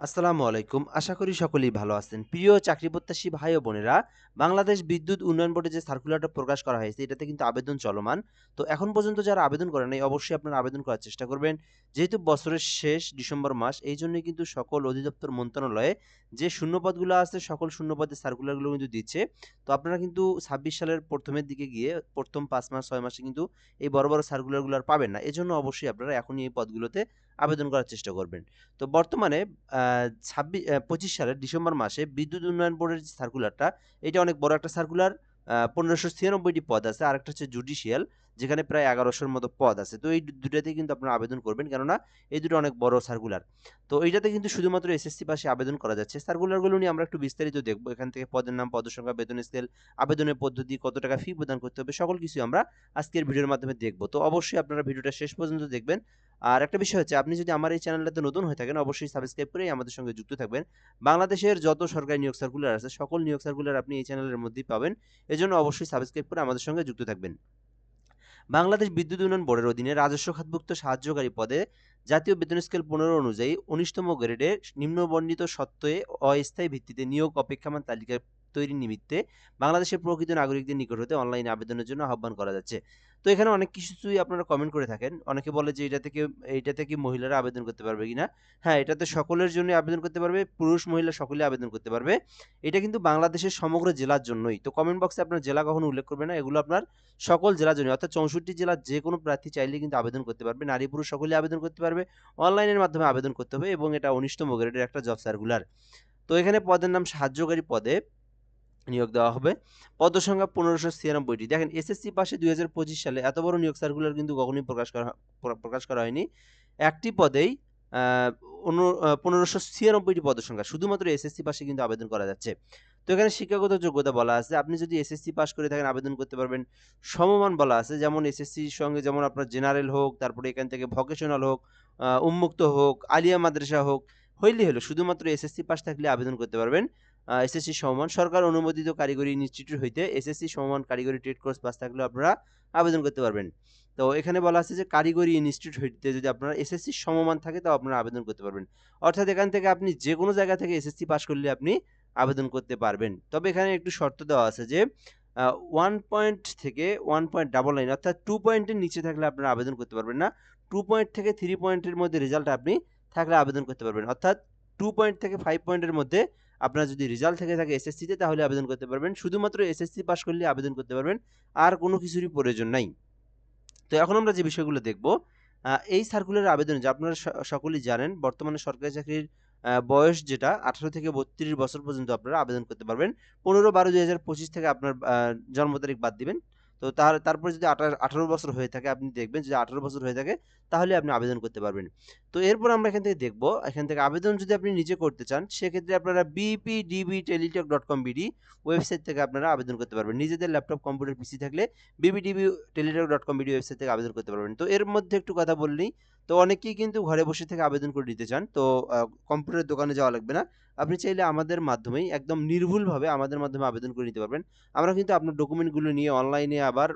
আসসালামু আলাইকুম। আশা করি সকলেই ভালো আছেন। প্রিয় চাকরি প্রত্যাশী ভাই ও বোনেরা, বাংলাদেশ বিদ্যুৎ উন্নয়ন বোর্ডে যে সার্কুলারটা প্রকাশ করা হয়েছে, এটাতে কিন্তু আবেদন চলমান। তো এখন পর্যন্ত যারা আবেদন করেন নাই, অবশ্যই আপনারা আবেদন করার চেষ্টা করবেন। যেহেতু বছরের শেষ ডিসেম্বর মাস, এইজন্যই কিন্তু সকল অধিদপ্তর মন্ত্রণালয়ে যে শূন্যপদগুলো আছে, সকল শূন্যপদের সার্কুলারগুলো কিন্তু দিচ্ছে। তো আপনারা কিন্তু ২৬ সালের প্রথমের দিকে গিয়ে ১ম ৫ মাস ছয় মাসে কিন্তু এই বড়, বড় সার্কুলারগুলো আর পাবেন না। এজন্য অবশ্যই আপনারা এখনই এই পদগুলোতে আবেদন করার চেষ্টা করবেন। তো বর্তমানে ছাব্বিশ পঁচিশ অ্যা ২৫ সালের ডিসেম্বর মাসে বিদ্যুৎ উন্নয়ন বোর্ডের যে সার্কুলারটা, এটা অনেক বড় একটা সার্কুলার। আ ১৫৯৬ টি পদ আছে। আরেকটা হচ্ছে জুডিশিয়াল, যেখানে প্রায় এগারোশোর মতো পদ আছে। তো এই ২ টাতেই কিন্তু আপনারা আবেদন করবেন। কেননা এই দুটো অনেক বড় সার্কুলার। তো এইটাতে কিন্তু শুধুমাত্র এসএসসি পাশে আবেদন করা যাচ্ছে। সার্কুলারগুলো নিয়ে আমরা একটু বিস্তারিত দেখব। এখান থেকে পদের নাম, পদের সংখ্যা, বেতন স্কেল, আবেদনের পদ্ধতি, কত টাকা ফি প্রদান করতে হবে, সকল কিছুই আমরা আজকের ভিডিওর মাধ্যমে দেখব। তো অবশ্যই আপনারা ভিডিওটা শেষ পর্যন্ত দেখবেন। আর একটা বিষয় হচ্ছে, আপনি যদি আমার এই চ্যানেলটাতে নতুন হয়ে থাকেন, অবশ্যই সাবস্ক্রাইব করেই আমাদের সঙ্গে যুক্ত থাকবেন। বাংলাদেশের যত সরকারি নিয়োগ সার্কুলার আছে, সকল নিয়োগ সার্কুলার আপনি এই চ্যানেলের মধ্যেই পাবেন। এজন্য অবশ্যই সাবস্ক্রাইব করে আমাদের সঙ্গে যুক্ত থাকবেন। বাংলাদেশ বিদ্যুৎ উন্নয়ন বোর্ডের অধীনে রাজস্ব খাতভুক্ত সাহায্যকারী পদে জাতীয় বেতন স্কেল ১৫ অনুযায়ী ১৯তম গ্রেডে নিম্নবর্ণিত সত্ত্বে অস্থায়ী ভিত্তিতে নিয়োগ অপেক্ষমান তালিকা তৈরির নিমিত্তে বাংলাদেশের প্রকৃত নাগরিকদের নিকট হতে অনলাইনে আবেদনের জন্য আহ্বান করা যাচ্ছে। তো এখানে অনেক কিছুই আপনারা কমেন্ট করে থাকেন। অনেকে বলে যে, "এটা থেকে এইটাতে কি মহিলারা আবেদন করতে পারবে কিনা?" হ্যাঁ, এটাতে সকলের জন্য আবেদন করতে পারবে। পুরুষ, মহিলা সকলেই আবেদন করতে পারবে। এটা কিন্তু বাংলাদেশের সমগ্র জেলার জন্যই। তো কমেন্ট বক্সে আপনার জেলা কখনো উল্লেখ করবেন না। এগুলো আপনার সকল জেলার জন্য। অর্থাৎ ৬৪ জেলার যে কোনো প্রার্থী চাইলেই কিন্তু আবেদন করতে পারবে। নারী, পুরুষ সকলেই আবেদন করতে পারবে। অনলাইনের মাধ্যমে আবেদন করতে হবে এবং এটা ১৯তম গ্রেডের একটা জব সার্কুলার। তো এখানে পদের নাম সাহায্যকারী পদে নিয়োগ দেওয়া হবে। পদ সংখ্যা ১৫৯৬ টি। দেখেন এসএসসি পাশে ২০২৫ সালে এত বড় নিয়োগ সার্কুলার কিন্তু কখনোই প্রকাশ করা প্রকাশ করা হয়নি। একটি পদেই আ অনু আ ১৫৯৬ সংখ্যা। শুধুমাত্র এসএসসি পাশে কিন্তু আবেদন করা যাচ্ছে। তো এখানে শিক্ষাগত যোগ্যতা বলা আছে। আপনি যদি এসএসসি পাশ করে থাকেন আবেদন করতে পারবেন। সমমান বলা আছে। যেমন এসএসসির সঙ্গে যেমন আপনার জেনারেল হোক, তারপরে এখান থেকে ভোকেশনাল হোক, উন্মুক্ত হোক, আলিয়া মাদ্রাসা হোক, হইলেই হলো। শুধুমাত্র এসএসসি পাস থাকলে আবেদন করতে পারবেন। এসএসসি সমমান সরকার অনুমোদিত কারিগরি ইনস্টিটিউট হইতে এসএসসি সমমান কারিগরি ট্রেড কোর্স পাস থাকলেও আপনারা আবেদন করতে পারবেন। তো এখানে বলা আছে যে কারিগরি ইনস্টিটিউট হইতে যদি আপনার এসএসসি সমমান থাকে তাও আপনারা আবেদন করতে পারবেন। অর্থাৎ এখান থেকে আপনি যে কোনো জায়গা থেকে এসএসসি পাস করলে আপনি আবেদন করতে পারবেন। তবে এখানে একটু শর্ত দেওয়া আছে যে ওয়ান পয়েন্ট থেকে ওয়ান পয়েন্ট ডাবল নাইন অর্থাৎ টু পয়েন্টের নিচে থাকলে আপনারা আবেদন করতে পারবেন না। টু পয়েন্ট থেকে থ্রি পয়েন্টের মধ্যে রেজাল্ট আপনি থাকলে আবেদন করতে পারবেন। অর্থাৎ টু পয়েন্ট থেকে ফাইভ পয়েন্টের মধ্যে আপনার যদি রেজাল্ট থেকে থাকে এসএসসিতে তাহলে আবেদন করতে পারবেন। শুধুমাত্র এসএসসি পাস করলে আবেদন করতে পারবেন। আর কোনো কিছুরই প্রয়োজন নাই। তো এখন আমরা যে বিষয়গুলো দেখব, এই সার্কুলারের আবেদন যে আপনারা সকলেই জানেন বর্তমানে সরকারি চাকরির বয়স যেটা ১৮ থেকে ৩২ বছর পর্যন্ত আপনারা আবেদন করতে পারবেন। ১৫-১২-২০২৫ থেকে আপনার জন্ম তারিখ বাদ দিবেন। তো তার তারপরে যদি ১৮ বছর হয়ে থাকে আপনি দেখবেন যদি ১৮ বছর হয়ে থাকে তাহলে আপনি আবেদন করতে পারবেন। তো এরপর আমরা এখান থেকে দেখব, এখান থেকে আবেদন যদি আপনি নিজে করতে চান সেক্ষেত্রে আপনারা bpdbteletalk.com.bd ওয়েবসাইট থেকে আপনারা আবেদন করতে পারবেন। নিজেদের ল্যাপটপ, কম্পিউটার, পিসি থাকলে BB DB Teletalk dot com BD website থেকে আবেদন করতে পারবেন। তো এর মধ্যে একটু কথা বলে নিই। তো অনেকেই কিন্তু ঘরে বসে থেকে আবেদন করে নিতে চান। তো কম্পিউটারের দোকানে যাওয়া লাগবে না। আপনি চাইলে আমাদের মাধ্যমেই একদম নির্ভুলভাবে আমাদের মাধ্যমে আবেদন করে নিতে পারবেন। আমরা কিন্তু আপনার ডকুমেন্টগুলো নিয়ে অনলাইনে আবার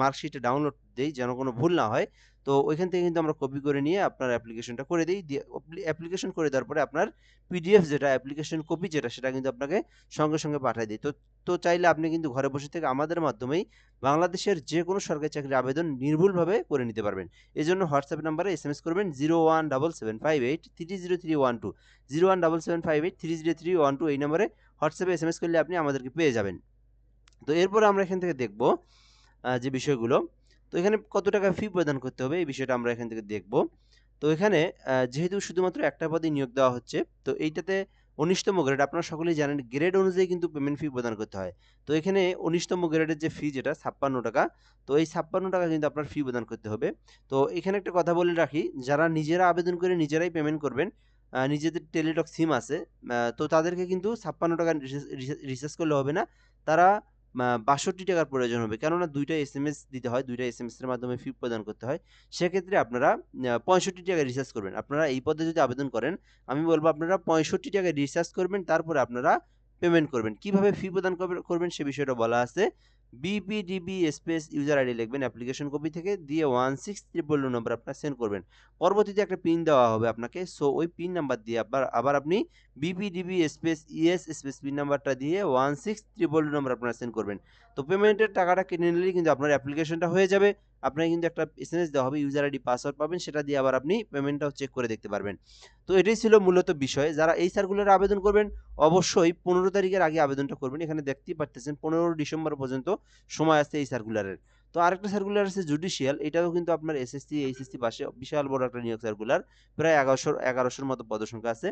মার্কশিটে ডাউনলোড দেই যেন কোনো ভুল না হয়। তো ওইখান থেকে কিন্তু আমরা কপি করে নিয়ে আপনার অ্যাপ্লিকেশনটা করে দিই অ্যাপ্লিকেশন করে দেওয়ার পরে আপনার পিডিএফ যেটা অ্যাপ্লিকেশন কপি যেটা সেটা কিন্তু আপনাকে সঙ্গে, সঙ্গে পাঠায় দেই। তো তো চাইলে আপনি কিন্তু ঘরে বসে থেকে আমাদের মাধ্যমেই বাংলাদেশের যেকোনো সরকারি চাকরির আবেদন নির্ভুলভাবে করে নিতে পারবেন। এই জন্য হোয়াটসঅ্যাপ নাম্বারে এসএমএস করবেন 01775830312 01775830312 এই নম্বরে হোয়াটসঅ্যাপে এস এম এস করলে আপনি আমাদেরকে পেয়ে যাবেন। তো এরপরে আমরা এখান থেকে দেখব যে বিষয়গুলো। তো এখানে কত টাকা ফি প্রদান করতে হবে এই বিষয়টা আমরা এখান থেকে দেখব। তো এখানে যেহেতু শুধুমাত্র একটা পদেই নিয়োগ দেওয়া হচ্ছে, তো এইটাতে ১৯তম গ্রেড আপনারা সকলেই জানেন গ্রেড অনুযায়ী কিন্তু পেমেন্ট ফি প্রদান করতে হয়। তো এখানে ১৯তম গ্রেডের যে ফি যেটা ৳৫৬ তো এই ৳৫৬ কিন্তু আপনার ফি প্রদান করতে হবে। তো এখানে একটা কথা বলে রাখি, যারা নিজেরা আবেদন করে নিজেরাই পেমেন্ট করবেন, নিজেদের টেলিটক সিম আছে, তো তাদেরকে কিন্তু ৳৫৬ রিচার্জ রিচার্জ রিচার্জ করলে হবে না। তারা মা ৳৬২ র প্রয়োজন হবে। কেননা দুইটা এস এম এস দিতে হয়। ২ টা এসএমএস এর মাধ্যমে ফি প্রদান করতে হয়। সেক্ষেত্রে আপনারা পঁয়ষট্টি টাকায় রিচার্জ করবেন। আপনারা এই পদে যদি আবেদন করেন, আমি বলব আপনারা ৳৬৫ রিচার্জ করবেন তারপরে আপনারা পেমেন্ট করবেন। কীভাবে ফি প্রদান করবে করবেন সে বিষয়টা বলা আছে। বিপিডিবি স্পেস ইউজার আইডি লিখবেন অ্যাপ্লিকেশন কপি থেকে দিয়ে ওয়ান সিক্স ট্রিপল নম্বর আপনার সেন্ড করবেন। পরবর্তীতে একটা পিন দেওয়া হবে আপনাকে সো ওই পিন নাম্বার দিয়ে আবার আবার আপনি BPDB space ES space pin নাম্বারটা দিয়ে ওয়ান সিক্স ট্রিপল নম্বর আপনার সেন্ড করবেন। তো পেমেন্টের টাকাটা কিনে নিলেই কিন্তু আপনার অ্যাপ্লিকেশনটা হয়ে যাবে। আপনাকে কিন্তু একটা এসএমএস দেওয়া হবে ইউজার আইডি পাসওয়ার্ড পাবেন, সেটা দিয়ে আবার আপনি পেমেন্টটাও চেক করে দেখতে পারবেন। তো এটাই ছিল মূলত বিষয়। যারা এই সার্কুলারে আবেদন করবেন, অবশ্যই পনেরো তারিখের আগে আবেদনটা করবেন। এখানে দেখতেই পারতেছেন, পনেরো ডিসেম্বর পর্যন্ত সময় আছে এই সার্কুলারের তো আরেকটা সার্কুলার আছে জুডিশিয়াল এটাও কিন্তু আপনার এসএসসি এইচএসসি পাশে, বিশাল বড় একটা নিয়োগ সার্কুলার প্রায় এগারোশো এগারোশোর মতো পদসংখ্যা আছে।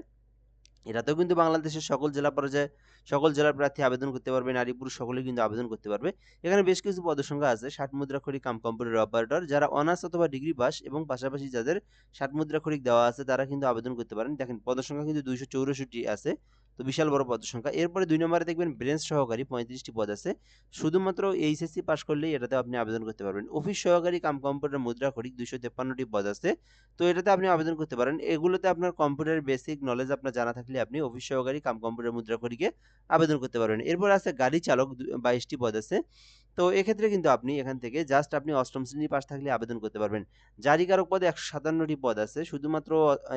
এটাতেও কিন্তু বাংলাদেশের সকল জেলা পর্যায়ে সকল জেলার প্রার্থী আবেদন করতে পারবে, নারী পুরুষ সকলেই কিন্তু আবেদন করতে পারবে। এখানে বেশ কিছু পদসংখ্যা আছে ষাট মুদ্রাক্ষরিক কাম কম্পিউটার অপারেটর, যারা অনার্স অথবা ডিগ্রি পাস এবং পাশাপাশি যাদের ষাট মুদ্রাক্ষরিক দেওয়া আছে, তারা কিন্তু আবেদন করতে পারেন। দেখেন, পদসংখ্যা কিন্তু দুইশো চৌরাশিটি আছে। তো বিশাল বড় পদসংখ্যা এরপরে দুই নম্বরে দেখবেন ব্রেঞ্চ সহকারী পঁয়ত্রিশটি পদ আছে। শুধুমাত্র এইচএসসি পাস করলেই এটাতে আপনি আবেদন করতে পারবেন। অফিস সহকারী কাম কম্পিউটার মুদ্রা মুদ্রাক্ষরিক দুইশো তেপ্পান্নটি পদ আছে। তো এটাতে আপনি আবেদন করতে পারেন। এগুলোতে আপনার কম্পিউটার বেসিক নলেজ আপনার জানা থাকলে আপনি অফিস সহকারী কাম কম্পিউটার মুদ্রা খড়িকে আবেদন করতে পারবেন। এরপর আছে গাড়ি চালক বাইশটি পদ আছে। তো এক্ষেত্রে কিন্তু আপনি এখান থেকে জাস্ট আপনি অষ্টম শ্রেণি পাস থাকলে আবেদন করতে পারবেন। জারিকারক পদে একশো সাতান্নটি পদ আছে শুধুমাত্র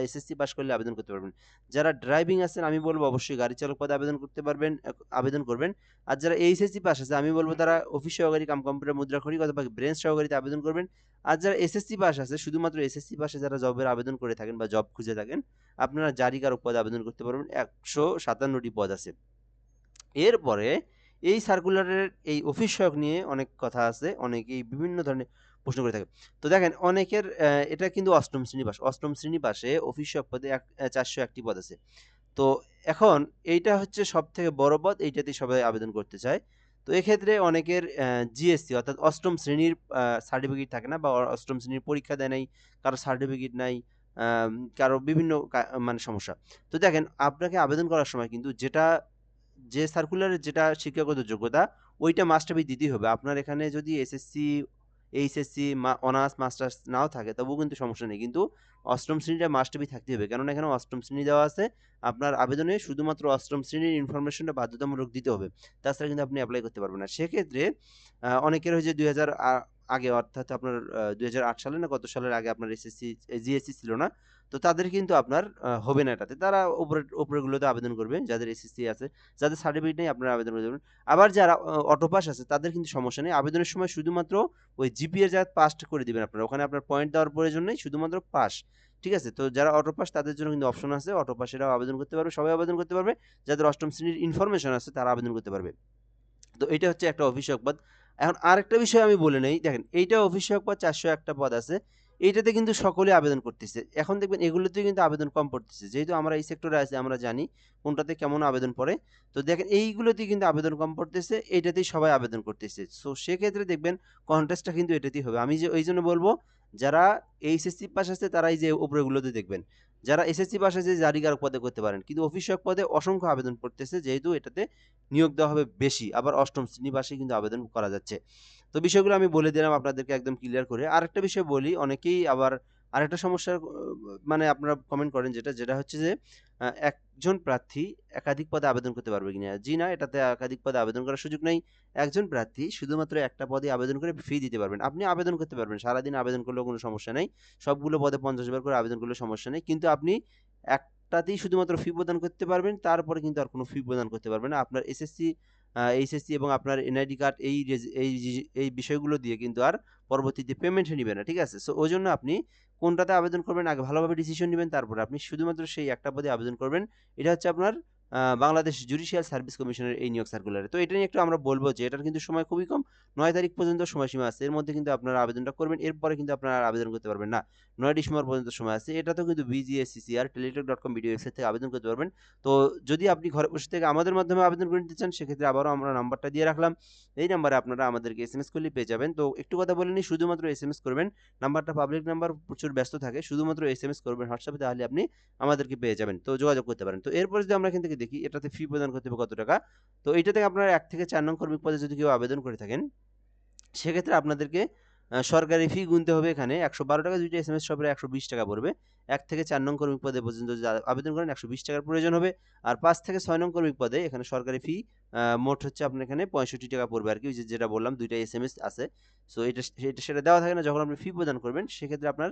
এসএসসি পাস করলে আবেদন করতে পারবেন। যারা ড্রাইভিং আছেন আমি বলব অবশ্যই গাড়ি চালক পদে আবেদন করতে পারবেন আবেদন করবেন। আর যারা এইচএসসি পাস আছে আমি বলব তারা অফিস সহকারী কাম কম্পিউটার মুদ্রাক্ষরিক অথবা ব্রেঞ্চ সহকারীতে আবেদন করবেন। আর যারা এসএসসি পাস আছে শুধুমাত্র এসএসসি পাশে যারা জবের আবেদন করে থাকেন বা জব খুঁজে থাকেন আপনারা জারিকারক পদে আবেদন করতে পারবেন। একশো সাতান্নটি পদ আছে। এরপরে এই সার্কুলারের এই অফিস সহায়ক নিয়ে অনেক কথা আছে, অনেকেই বিভিন্ন ধরনের প্রশ্ন করে থাকে। তো দেখেন, অনেকের এটা কিন্তু অষ্টম শ্রেণি পাস অষ্টম শ্রেণি পাশে অফিস সহায়ক পদে এক চারশো একটি পদ আছে। তো এখন এইটা হচ্ছে সব থেকে বড় পদ, এইটাতেই সবাই আবেদন করতে চায়। তো এক্ষেত্রে অনেকের জিএসসি অর্থাৎ অষ্টম শ্রেণির সার্টিফিকেট থাকে না, বা অষ্টম শ্রেণির পরীক্ষা দেয় নাই, কারও সার্টিফিকেট নাই কারও বিভিন্ন মানে সমস্যা। তো দেখেন, আপনাকে আবেদন করার সময় কিন্তু যেটা যে সার্কুলারের যেটা শিক্ষাগত যোগ্যতা, ওইটা মাস্টারবি দিতেই হবে। আপনার এখানে যদি এসএসসি এইচএসসি অনার্স মাস্টার্স নাও থাকে, তবুও কিন্তু সমস্যা নেই। কিন্তু অষ্টম শ্রেণীটা মাস্টারবি থাকতে হবে। কেননা এখানে অষ্টম শ্রেণি দেওয়া আছে। আপনার আবেদনে শুধুমাত্র অষ্টম শ্রেণির ইনফরমেশনটা বাধ্যতামূলক দিতে হবে। তাছাড়া কিন্তু আপনি অ্যাপ্লাই করতে পারবেন না। সেক্ষেত্রে অনেকের হয়েছে দুই হাজার আগে, অর্থাৎ আপনার দুই হাজার আট সালে না, কত সালের আগে আপনার এসএসসি জিএসসি ছিল না তো তাদের কিন্তু আপনার হবে না এটাতে। তারা উপরে উপরেগুলোতে আবেদন করবে, যাদের এসএসসি আছে, যাদের সার্টিফিকেট নেই আপনারা আবেদন করতে পারবেন আবার যারা অটো পাস আছে, তাদের কিন্তু সমস্যা নেই। আবেদনের সময় শুধুমাত্র ওই জিপিএ যা পাস করে দিবেন আপনারা। ওখানে আপনার পয়েন্ট দেওয়ার প্রয়োজন নেই, শুধুমাত্র পাস ঠিক আছে? তো যারা অটো পাস তাদের জন্য কিন্তু অপশন আছে। অটো পাসেরাও আবেদন করতে পারবে, সবাই আবেদন করতে পারবে। যাদের অষ্টম শ্রেণির ইনফরমেশন আছে, তারা আবেদন করতে পারবে। তো এটা হচ্ছে একটা অফিসক পদ। এখন আরেকটা বিষয় আমি বলে নেই। দেখেন, এইটা অফিসক পদ, চারশো একটা পদ আছে। এইটাতে কিন্তু সকলে আবেদন করতেছে। এখন দেখবেন এগুলোতে কিন্তু আবেদন কম পড়তেছে। যেহেতু আমরা এই সেক্টরে আছি, আমরা জানি কোনটাতে কেমন আবেদন পড়ে। তো দেখেন এইগুলোতে কিন্তু আবেদন কম পড়তেছে, এইটাতেই সবাই আবেদন করতেছে। সো সেক্ষেত্রে দেখবেন কন্টেস্টটা কিন্তু এটাতেই হবে। আমি যে ওই জন্য বলব, যারা এইচএসসি পাস আছে তারা এই যে উপরেগুলোতে দেখবেন। যারা এসএসসি পাশে যে জারিকারক পদে করতে পারেন। কিন্তু অফিসক পদে অসংখ্য আবেদন পড়তেছে যেহেতু এটাতে নিয়োগ দেওয়া হবে বেশি। আবার অষ্টম শ্রেণি পাশে কিন্তু আবেদন করা যাচ্ছে। তো বিষয়গুলো আমি বলে দিলাম আপনাদেরকে একদম ক্লিয়ার করে। আরেকটা বিষয় বলি, অনেকেই আবার আরেকটা সমস্যার মানে আপনারা কমেন্ট করেন যেটা যেটা হচ্ছে যে একজন প্রার্থী একাধিক পদে আবেদন করতে পারবে কিনা? জি না, এটাতে একাধিক পদে আবেদন করার সুযোগ নেই। একজন প্রার্থী শুধুমাত্র একটা পদে আবেদন করে ফি দিতে পারবেন। আপনি আবেদন করতে পারবেন, সারাদিন আবেদন করলেও কোনো সমস্যা নেই। সবগুলো পদে পঞ্চাশ বার করে আবেদন করলে সমস্যা নেই। কিন্তু আপনি একটাতেই শুধুমাত্র ফি প্রদান করতে পারবেন, তারপরে কিন্তু আর কোনো ফি প্রদান করতে পারবেন না। আপনার এসএসসি এইচএসসি এবং আপনার এনআইডি কার্ড এই এই এই বিষয়গুলো দিয়ে কিন্তু আর পরবর্তীতে পেমেন্ট নেবে না, ঠিক আছে? সো ওই জন্য আপনি কোনটাতে আবেদন করবেন, আগে ভালোভাবে ডিসিশন নেবেন, তারপরে আপনি শুধুমাত্র সেই একটা পদে আবেদন করবেন। এটা হচ্ছে আপনার বাংলাদেশ জুডিশিয়াল সার্ভিস কমিশনের এই নিয়োগ সার্কুলারে তো এটা নিয়ে একটু আমরা বলব যে, এটার কিন্তু সময় খুবই কম। নয় তারিখ পর্যন্ত সময়সীমা আছে। এর মধ্যে কিন্তু আপনারা আবেদনটা করবেন, এরপরে কিন্তু আপনারা আবেদন করতে পারবেন না। নয় ডিসেম্বর পর্যন্ত সময় আছে। এটা তো কিন্তু BGSCCR Teletalk dot com video website থেকে আবেদন করতে পারবেন। তো যদি আপনি ঘরে বসে থেকে আমাদের মাধ্যমে আবেদন করে নিতে চান, সেক্ষেত্রে আবারও আমরা নাম্বারটা দিয়ে রাখলাম। এই নাম্বারে আপনারা আমাদেরকে এস এম এস করলে পেয়ে যাবেন। তো একটু কথা বলে নিই, শুধুমাত্র এস এম এস করবেন। নাম্বারটা পাবলিক নাম্বার প্রচুর ব্যস্ত থাকে। শুধুমাত্র এস এম এস করবেন হোয়াটসঅ্যাপে তাহলে আপনি আমাদেরকে পেয়ে যাবেন। তো যোগাযোগ করতে পারেন। তো এরপর যদি আমরা এখান থেকে দেখি, এটাতে ফি প্রদান করতে হবে কত টাকা? তো এইটা থেকে আপনারা এক থেকে চার নং কর্মিক পদে যদি কেউ আবেদন করে থাকেন সেক্ষেত্রে আপনাদেরকে সরকারি ফি গুনতে হবে এখানে ৳১১২ দুইটা এস এম এস সফরে একশো বিশ টাকা পড়বে। এক থেকে চার নং কর্মী পদে পর্যন্ত আবেদন করেন একশো বিশ টাকার প্রয়োজন হবে। আর পাঁচ থেকে ছয় নং কর্মী পদে এখানে সরকারি ফি মোট হচ্ছে আপনার এখানে ৳৬৫ পড়বে আরকি। ওই যে যেটা বললাম, দুইটা এস এম এস আছে। সো এটা এটা সেটা দেওয়া থাকে না যখন আপনি ফি প্রদান করবেন, সেক্ষেত্রে আপনার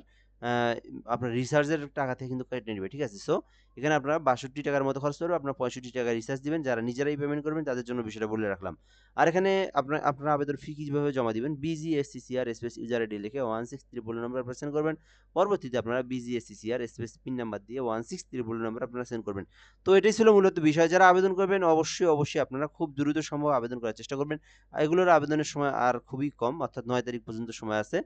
আপনার রিসার্চের টাকা থেকে কিন্তু কেটে নেবে ঠিক আছে? সো এখানে আপনার বাষট্টি টাকার মতো খরচ পড়বে। আপনার ৳৬৫ রিসার্চ দিবেন। যারা নিজেরাই পেমেন্ট করবেন তাদের জন্য বিষয়টা বলে রাখলাম। আর এখানে আপনার আপনার আবেদন ফি কীভাবে জমা দিবেন? বিজিএসসিসিআর স্পেস ইউজার আইডি লিখে ওয়ান সিক্স 16300 নম্বরে আপনারা সেন্ড করবেন। পরবর্তীতে আপনারা বিজিএসসিসিআর স্পেস পিন নাম্বার দিয়ে 16300 নম্বরে আপনারা সেন্ড করবেন। তো এটাই ছিল মূলত বিষয়। যারা আবেদন করবেন অবশ্যই, অবশ্যই আপনারা খুব দ্রুত সম্ভব আবেদন করার চেষ্টা করবেন। এগুলোর আবেদনের সময় আর খুবই কম অর্থাৎ নয় তারিখ পর্যন্ত সময় আছে।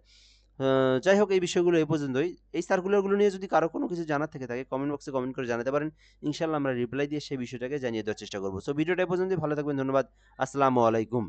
যাই হোক এই বিষয়গুলো এই পর্যন্তই। এই সার্কুলারগুলো নিয়ে যদি কারও কোনো কিছু জানার থেকে থাকে কমেন্ট বক্সে কমেন্ট করে জানাতে পারেন। ইনশাল্লাহ আমরা রিপ্লাই দিয়ে সেই বিষয়টাকে জানিয়ে দেওয়ার চেষ্টা করব সো ভিডিওটা এই পর্যন্তই। ভালো থাকবেন। ধন্যবাদ। আসসালামু আলাইকুম।